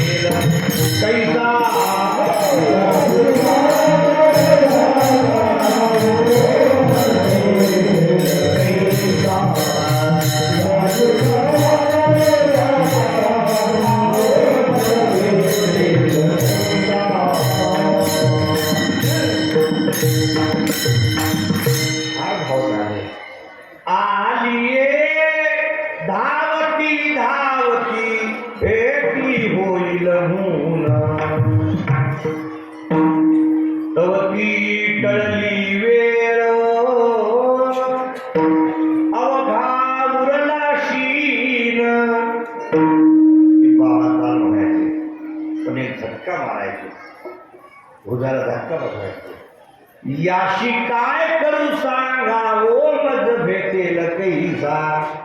कैसा मारायचे भुजाला धक्का बसायचे. याशी काय करू सांगा ओ मज भेटेल कैसा?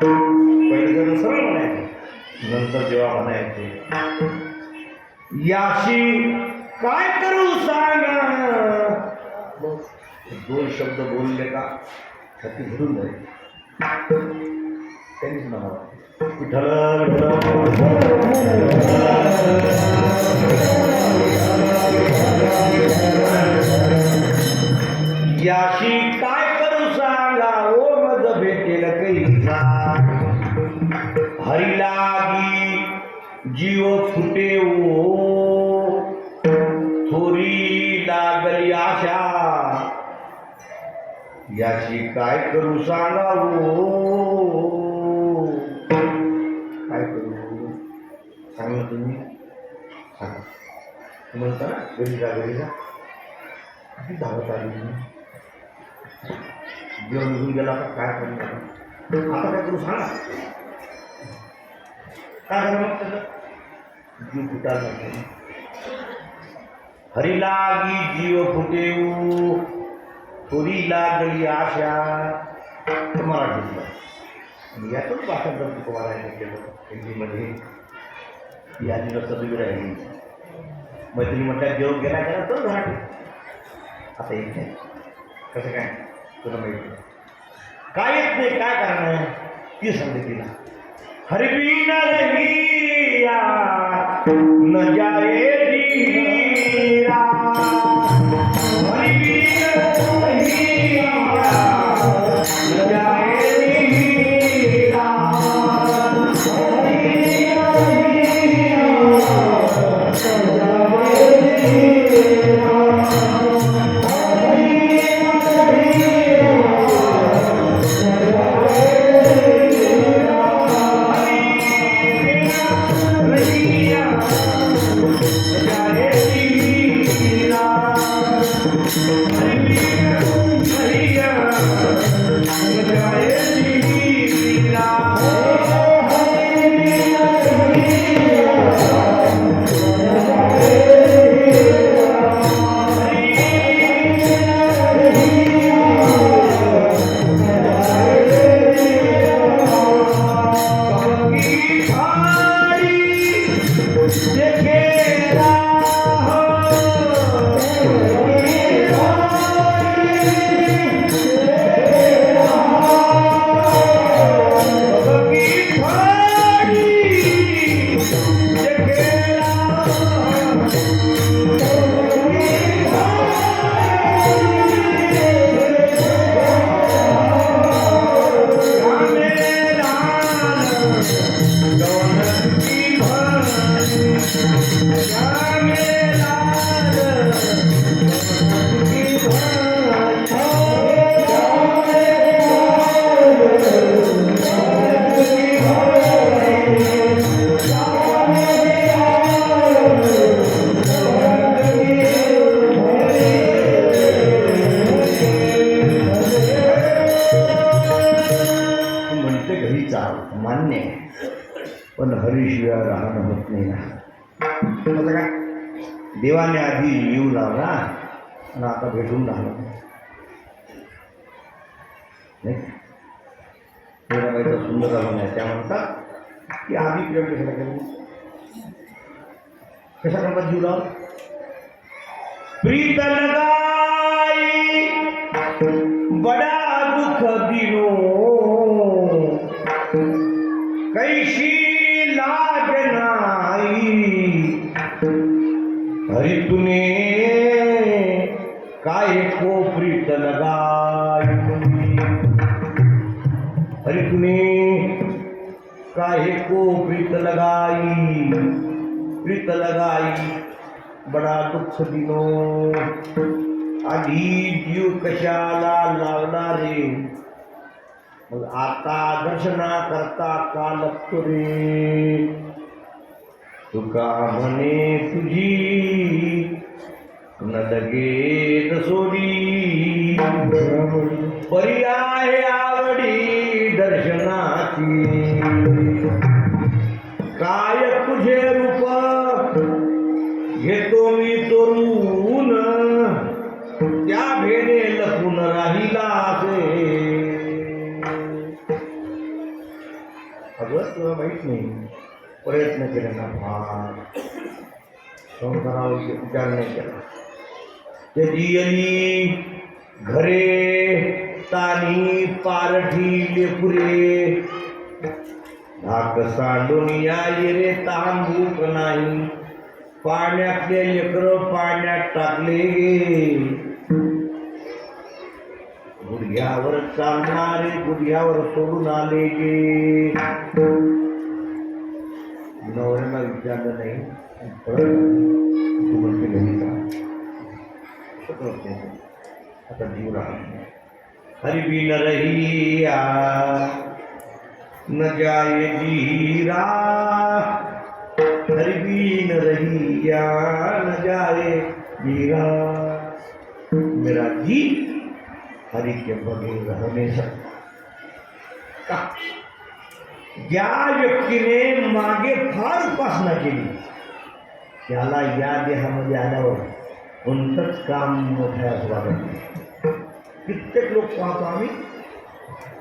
पहिले जण सरळ म्हणायचे. नंतर जेव्हा म्हणायचे याशी काय करू सांगा? दोन शब्द बोलले का? छाती भरून जाईल. त्यांनीच म्हणावं. याशी काय करू सांगा? ओ मज भेटेल कैसा हरी जीव फुटे ओ। थोरी लागली आशा। याशी काय करू सांगा ओ? सांगलं तुम्ही. सांगा म्हणता ना घरी जा घरी जा. किती धावत आली तुम्ही? जेवण निघून गेला का काय करणार आता काय करू सांगा. काय करणार मग त्याचं? जीव फुटायला लागला. हरी लागी जीव फुटे ओ थोरी लागली आशा. मराठीतलं आणि यातच भाषांतर तुकोबारायने केलं हिंदीमध्ये यादी नसतं तुम्ही राहिली. मैत्री म्हणतात जेवण गेला गेला तर घरात आता येत नाही. कसं काय? तुला माहिती काय येत नाही? काय करणार ती सांगते तिला. हरबी न रहिया हरिबीना देवाने आधी येऊ लावला आणि आता भेटून राहिला नाही? मीराबाईचा सुंदर झाला नाही त्या म्हणतात की आधी प्रेम कशाला केलं कशा करतात जीव लावला? प्रीत लगाई बड़ा दुख दिनो कैशी लाज हरि तूने काय को प्रीत लगाई हरि तूने काहे को प्रीत लगाई प्रीत लगाई बडा दुःख दिनो। आधी जीव कशाला लावला रे। आता दर्शना करता का लागतो रे। तुका म्हणे तुझी? न लगे सोडी. पर्याय आवडी दर्शनाची. विचार नाही केला त्याची अली घरे तानी पारठी लेपुरे धाक सांडून या रे तांबूक नाही। पाण्यातले लेकर पाण्यात टाकले गे। गुडघ्यावर चालणारे गुडघ्यावर सोडून आले गे। नवऱ्याला विचारलं नाही हरिवीन ललिता न रहिया न जाए जीरा। हरिवीन न रहिया न जाए जीरा। मेरा जी, हरि के बगैर हमेशा ज्ञान व्यक्ति ने मांगे फार उपासना के लिए। त्याला या देहामध्ये आल्यावर कोणतंच काम मोठ्या कित्येक लोक पाहतो आम्ही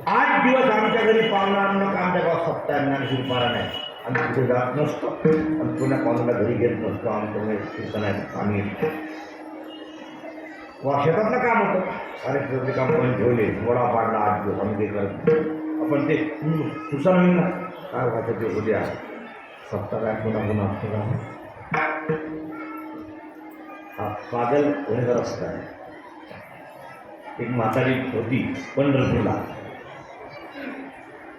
आठ दिवस आमच्या घरी पाहुणा आणणं आमच्या गावात सप्ताह ज्ञानशील पारा नाही। आम्ही तिथे जात नसतो आणि पुण्या पाहुण्याला घरी घेत नसतो आमच्यामुळे कीर्तन आहे आम्ही शेतातलं काम होतं? शेतातले काम पण ठेवले वडा पाडला आठ दिवस आम्ही ते करत आपण ते ना काय ते उद्या सप्ताह पुन्हा पुन्हा असतो पागल होण्याचा रस्ता एक म्हातारी होती पंढरपूरला.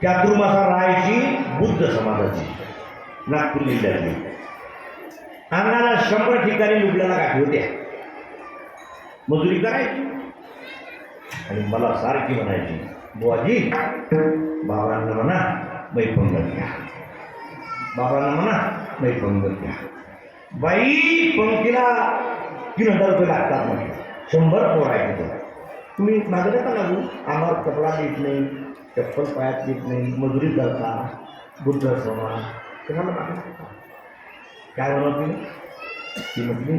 चातुर्मासा राहायची बुद्ध समाजाची नागपूर जिल्ह्यातली. अंगाला शंभर ठिकाणी लुटल्याला गाठी होत्या. मजुरी करायची. आणि मला सारखी म्हणायची बुवाजी बाबांना म्हणा मैपंगत घ्या. बाबांना म्हणा मैपंगत घ्या. बाई पंक्तीला तीन हजार रुपये लागतात म्हणजे शंभर पोर आहे तिथं तुम्ही मागं नका लागू. आम्हाला कपडा देत नाही चप्पल पायात देत नाही मजुरी करता बुद्ध समाज कशाला मागं लागता? काय म्हणा तुम्ही ती म्हटली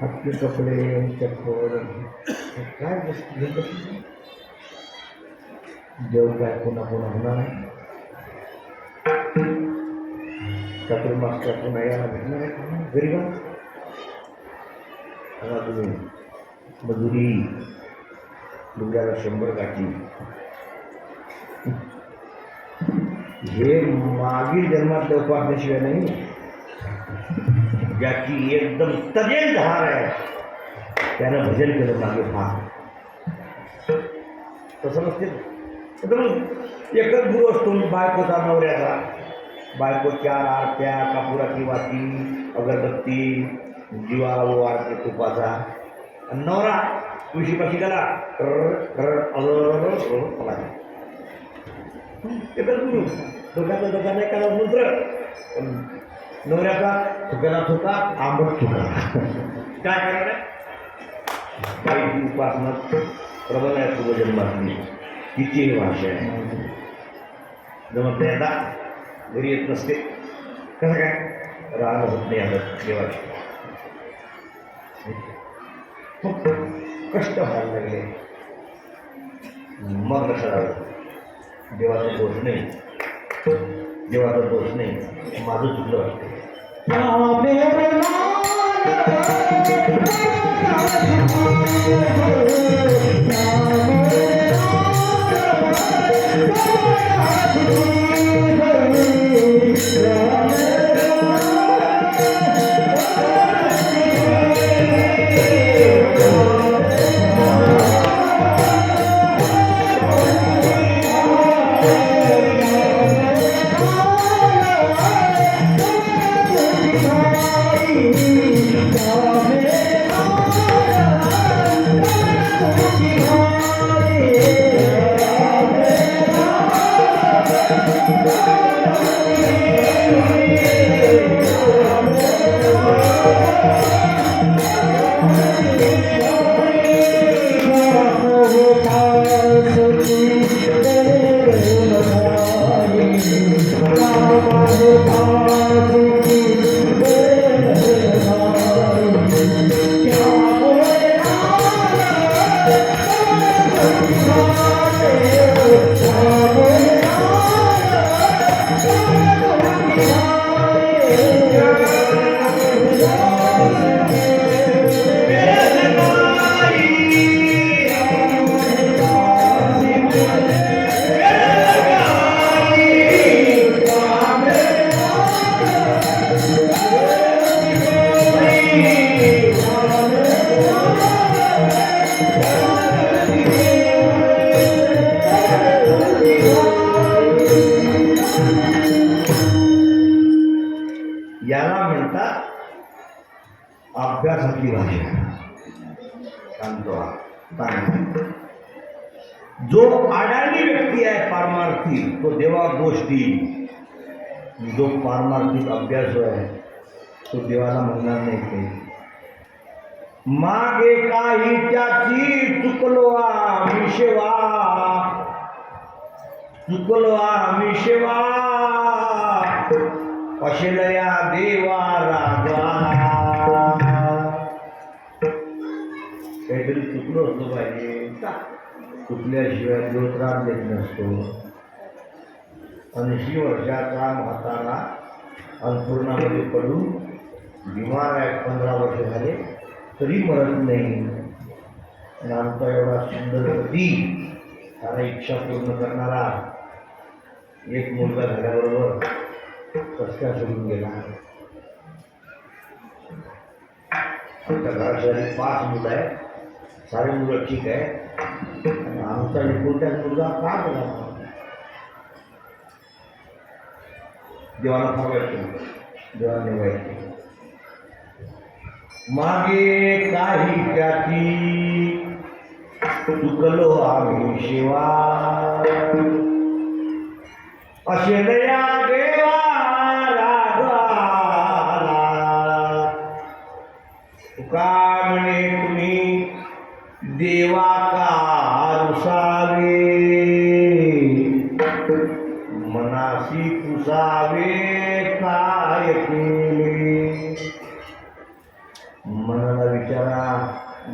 हत्ती कपडे चप्पल काय गोष्टी घेत जेव काय पुन्हा पुन्हा होणार नाही चातुर्मास पुन्हा यायला भेटणार आहे का? तुम्ही मजुरी डुबऱ्याला शंभर गाठी. हे मागील जन्मातल्या उपासनेशिवाय नाही. ज्याची एकदम तजेल धार आहे. त्यानं भजन केलं मागे फार तसं नसते. मग एकच गुरु असतो, बायकोचा नवऱ्याचा. बायको चार आरत्या कापुराची वाटी अगरबत्ती जीवा वाढते तुपाचा आणि नवरा तुळशीपाशी गेला. एकच गुरु दोघांचा दोघांना एखादा मंत्र पण नवऱ्याचा थुक्याला थुका आंबट थुका. काय करणार काही उपासना प्रबल आहे पूर्वजन्मातली तिची भाषा आहे. जमत नाही आता. घरी येत नसते. कसं काय? राहणं होत नाही आता. देवाची. कष्ट व्हायला लागले मग आलं देवाचा दोष नाही। देवाचा दोष नाही। माझं चुकलं वाटतं Thank you. जो अडाणी व्यक्ती आहे पारमार्थी तो देवा गोष्टी जो पारमार्थिक अभ्यास आहे तो देवाला म्हणणार नाही काही मागे काही त्याची चुकलो आम्ही चुकलो आम्ही शेवा अशेलया देवा रागवा काहीतरी चुकलं असलं पाहिजे कुठल्याशिवाय देव त्रास देत नसतो. ऐंशी वर्षाचा म्हातारा अंथरुणामध्ये पडून बिमार आहे पंधरा वर्ष झाले तरी मरत नाही. आणि आमचा एवढा सुंदर पती त्याला इच्छा पूर्ण करणारा एक मुलगा झाल्याबरोबर कसं सोडून गेला. आमच्या घरात पाच मुलं आहेत. सारे मुलं ठीक आहे उसका ये कुंटल मुर्गा मागे काही त्याची आम्ही शिवा। असे दया देवा तुका म्हणे तुम्ही देवा का जावे काय केले मनाला विचारा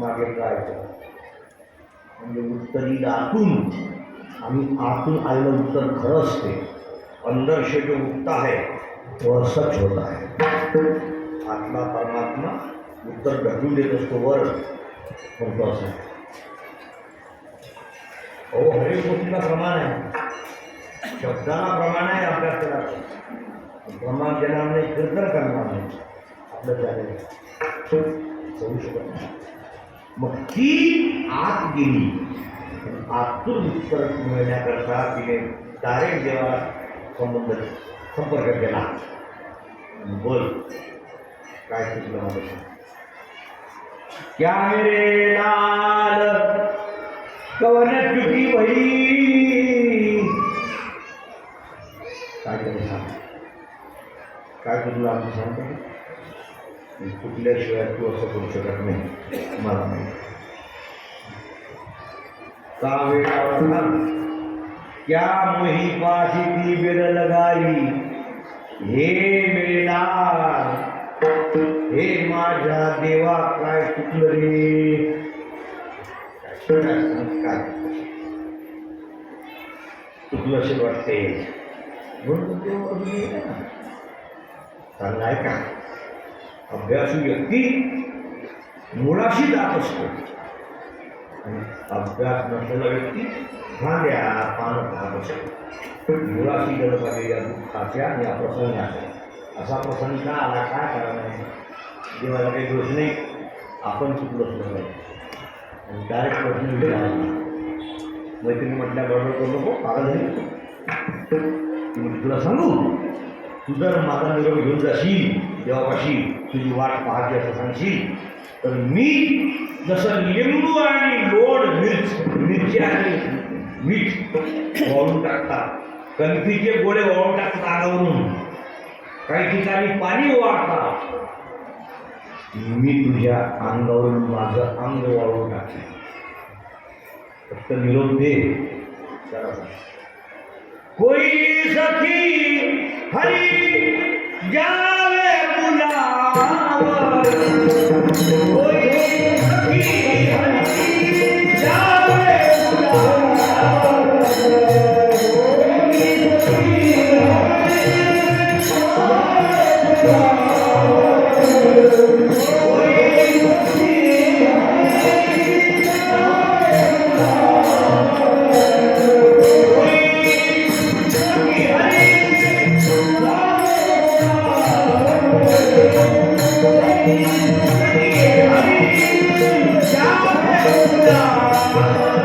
मागे काय म्हणजे उत्तरी आतून आणि आतून आलेलं उत्तर खरं असते. अंदर से जो उठता है वह सच होता है आत्मा परमात्मा उत्तर ढकलून देत असतो वर. पण असं हो हरेक गोष्टीला प्रमाण आहे. શબ્દના પ્રમાણે આપણે પેલા પ્રમાણ જેના આપણે કીર્તન કરવાનું આપણે ત્યારે જવું શકતા મક્કી આત્મગીરી આતુર તરફ મેળવ્યા કરતા તિને તારે જેવા સંબંધ સંપર્ક केला बोल काय शिकलं मला क्या मेरे लाल कवन चुकी भई काय त्यांनी सांग काय तुला आम्ही सांगतो कुठल्याशिवाय तू असं करू शकत नाही. मला नाही का वेळा क्या मोही पाशी ती बिरल गाई हे मिळणार. हे माझ्या देवा काय चुकलं रे? काय चुकलं? असे वाटते. म्हणून देव अजून येईल ना. चांगला आहे का अभ्यासू व्यक्ती मुळाशी जात असतो आणि अभ्यास नसलेला व्यक्ती भांड्या पान पाहत असतो मुळाशी गरज आलेल्या दुःखाच्या या प्रसंगाच्या असा प्रसंग का आला काय कारण आहे देवाला काही दोष नाही आपण चुकलो असलो नाही आणि डायरेक्ट प्रश्न विचारला मैत्रिणी म्हटल्याबरोबर तो नको पागल झाली ती तुला सांगू? तू जर माझा निरोप घेऊन जाशील देवापाशी तुझी वाट पाहते असं सांगशील तर मी जसं लिंबू आणि लोड मिरच मिरची आणि मीठ वाळून टाकतात कणकीचे गोळे वाळून टाकतात आगावरून. काही ठिकाणी पाणी वाळतात मी तुझ्या अंगावरून माझं अंग वाळून टाकते फक्त निरोप दे. कोई सखी हरी जावे बुलावर कोई सखी हरी Hallelujah.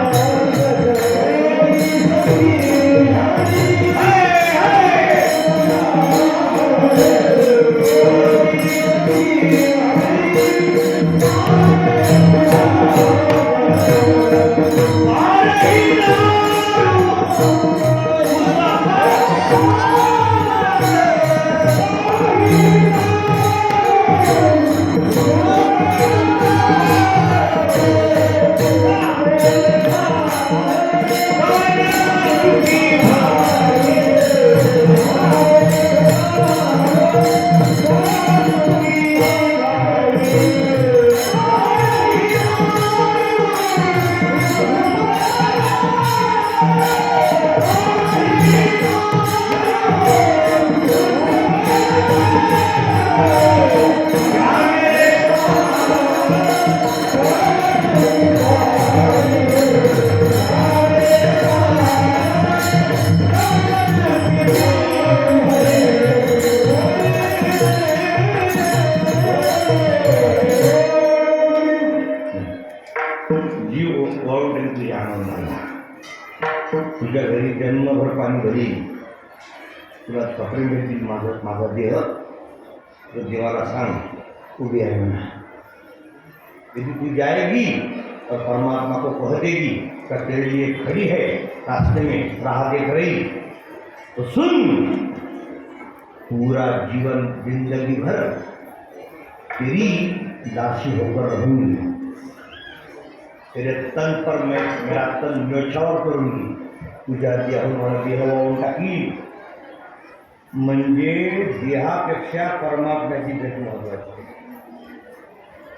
उभी म्हणा यदि तू जाएगी और परमात्मा को कह देगी कि तेरे लिए खड़ी है, रास्ते में राह देख रही तो सुन, पूरा जीवन ज़िंदगी भर तेरी दासी होकर रहूँगी। तेरे तन पर मैं, मेरा तन न्योछावर करूँगी। तुझ्या देहून मला देह वाहून टाकील म्हणजे देहापेक्षा परमात्म्याची भेट महत्वाची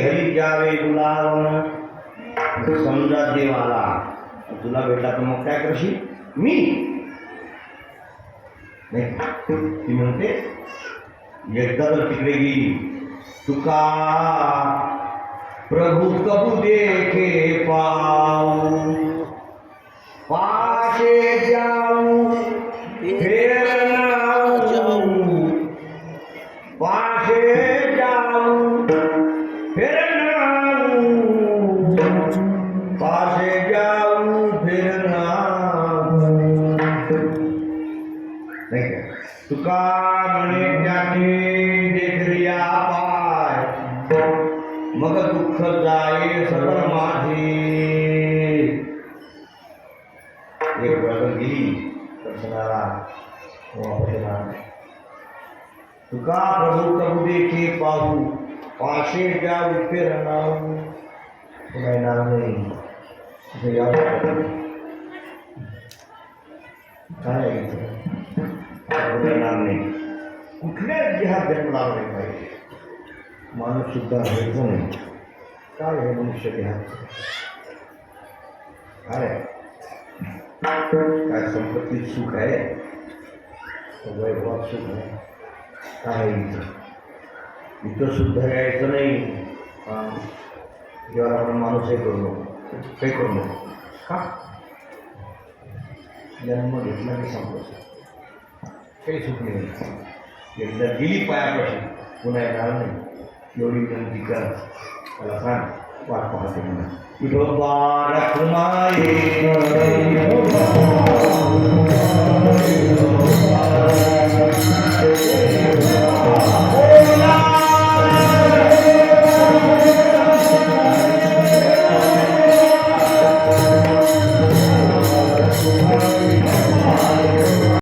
हरी जावे गुलावन समजा देवाला तुला भेटला तर मग काय करशील? मी? नाही, ती म्हणते एकदा तर तिकडे तुका प्रभु कबू देखे पाऊ. पाशे जाऊ. फेर श्रद्धाए श्रवण माझे एक बर्तन गिरी दर्शनारा वापस तुका तो प्रभु प्रभु देखे पाऊ पाशे क्या उठते रहना तो मैं नाम तो नहीं याद नाम नाही कुठल्याच देहात जन्म लागले पाहिजे माणूस सुद्धा नाही? काय आहे मनुष्य देहात काय आहे? काय संपत्तीत सुख आहे? वैभवात सुख आहे. काय इथं? इथं सुद्धा यायचं नाही. जेव्हा आपण माणूस हे करू नको काही करू नको. का? जन्म घेतला की संपलं काही सुख नाही. एकदा गेली पायापासून पुन्हा येणार नाही. एवढी विनंती करा. silakan warga hatimu Ibu Barat Kumain